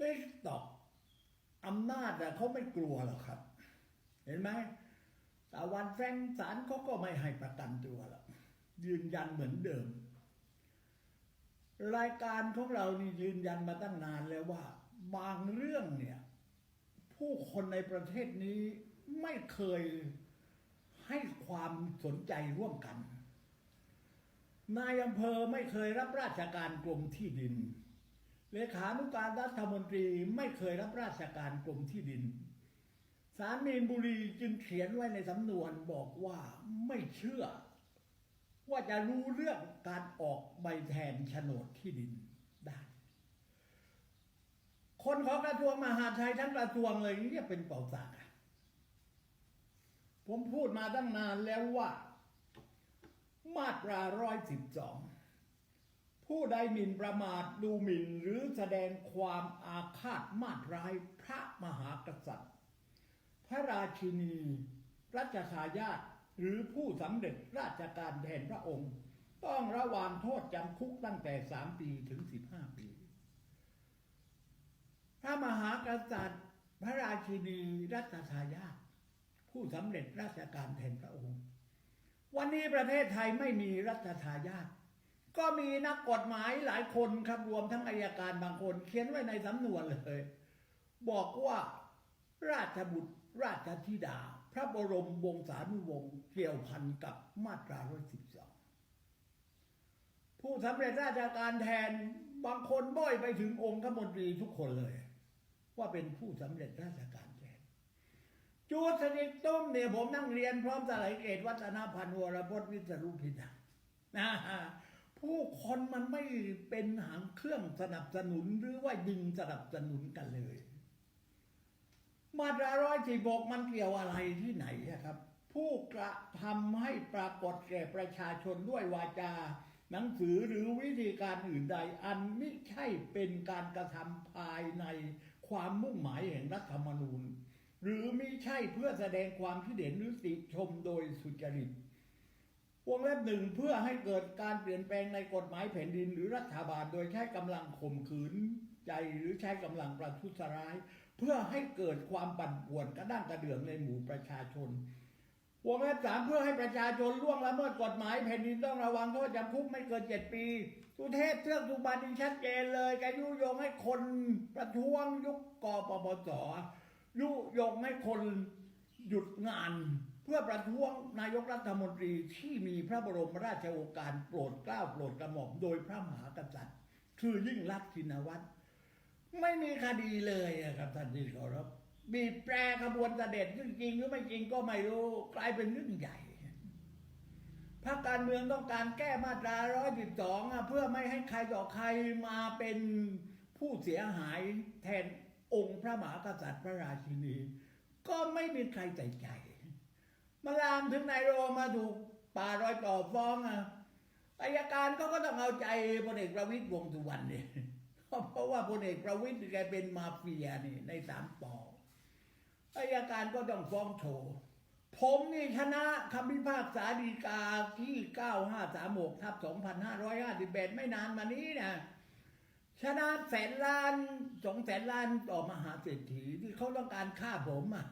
ติ๊กตอกอำนาจอะเขาไม่กลัวหรอกครับ เห็นไหมตะวันแฟงค์ศาลเขาก็ไม่ให้ประกันตัวหรอกยืนยันเหมือนเดิม รายการของเรานี่ยืนยันมาตั้งนานแล้วว่า บางเรื่องเนี่ย ผู้คนในประเทศนี้ไม่เคยให้ความสนใจร่วมกันนายอำเภอไม่เคยรับราชการกรมที่ดิน เลขานุการรัฐมนตรีไม่เคยรับราชการกรมที่ดินสารมีนบุรีจึงเขียนไว้ในสำนวนบอกว่าไม่เชื่อ ว่าจะรู้เรื่องการออกใบแทนโฉนดที่ดินได้ คนของกระทรวงมหาดไทยทั้งกระทรวงเลยเรียกเป็นเป่าสากผมพูดมาตั้งนานแล้วว่า มาตราร้อยสิบสอง ผู้ใดหมิ่นประมาทดูหมิ่นหรือแสดงความอาฆาตมาตร้ายพระมหากษัตริย์ พระราชินี รัชทายาทหรือผู้สำเร็จราชการแทนพระองค์ ต้องระวางโทษจำคุกตั้งแต่สามปีถึงสิบห้าปี พระมหากษัตริย์ พระราชินีรัชทายาทผู้สำเร็จราชการแทนพระองค์ วันนี้ประเทศไทยไม่มีรัชทายาท ก็มีนักกฎหมายหลายคนครับรวมทั้งอายการบางคน เขียนไว้ในสำนวนเลย บอกว่าราชบุตรราชธิดา พระบรมวงศานุวงศ์เกี่ยวพันกับมาตรา112 ผู้สำเร็จราชการแทนบางคนบ่อยไปถึงองค์ขมนตรีทุกคนเลย ว่าเป็นผู้สำเร็จราชการแทนจูดสนิทต้มเนี่ยผมนั่งเรียนพร้อมสลายเกตวัฒนพันธ์วรพจน์วิศรุพิธานะ ผู้คนมันไม่เป็นหางเครื่องสนับสนุนหรือว่ายิงสนับสนุนกันเลย มาตราร้อยสี่บกมันเกี่ยวอะไรที่ไหนอะครับ ผู้กระทำให้ปรากฏแก่ประชาชนด้วยวาจา หนังสือหรือวิธีการอื่นใด อันไม่ใช่เป็นการกระทำภายในความมุ่งหมายแห่งรัฐธรรมนูญ หรือไม่ใช่เพื่อแสดงความคิดเห็นหรือติชมโดยสุจริต งเล็บหนึ่งเพื่อให้เกิดการเปลี่ยนแปลงในกฎหมายแผ่นดิน หรือรัฐบาลโดยใช้กำลังข่มขืนใจหรือใช้กำลังประทุษร้าย เพื่อให้เกิดความปั่นป่วนกระด้างกระเดื่องในหมู่ประชาชนวงเล็บสามเพื่อให้ประชาชนล่วงละเมิดกฎหมายแผ่นดินต้องระวังโทษจำคุกไม่เกินเจ็ดปีสุเทพเทือกสุบรรณนี่ชัดเจนเลยแกยุยงให้คนประท้วงยุคกปปสยุยงให้คนหยุดงาน พื่อประท้วงนายกรัฐมนตรีที่มีพระบรมราชโองการโปรดเกล้าโปรดกระหม่อมโดยพระมหากษัตริย์ คือยิ่งรักษณ์ชินวัตรไม่มีคดีเลยครับท่านที่เคารพบีบแปรขบวนเสด็จซึ่งจริงหรือไม่จริงก็ไม่รู้กลายเป็นเรื่องใหญ่พรรคการเมืองต้องการแก้มาตรา 112 เพื่อไม่ให้ใครต่อใครมาเป็นผู้เสียหายแทนองค์พระมหากษัตริย์พระราชินี ก็ไม่มีใครใส่ใจ มาลามถึงนายโรมาถูกป่ารอยต่อฟ้องอะอายการเขาก็ต้องเอาใจพลเอกประวิตยวงสุวรรณเนี่ยเพราะว่าพลเอกประวิตยแกเป็นมาเฟียนี่ในสามปออายการก็ต้องฟ้องโชว์ผมนี่ชนะคำพิพากษาฎีกาที่ 9536ทับ2558ไม่นานมานี้นะชนะแสนล้านสองแสนล้านต่อมหาเศรษฐีที่เขาต้องการฆ่าผมอะ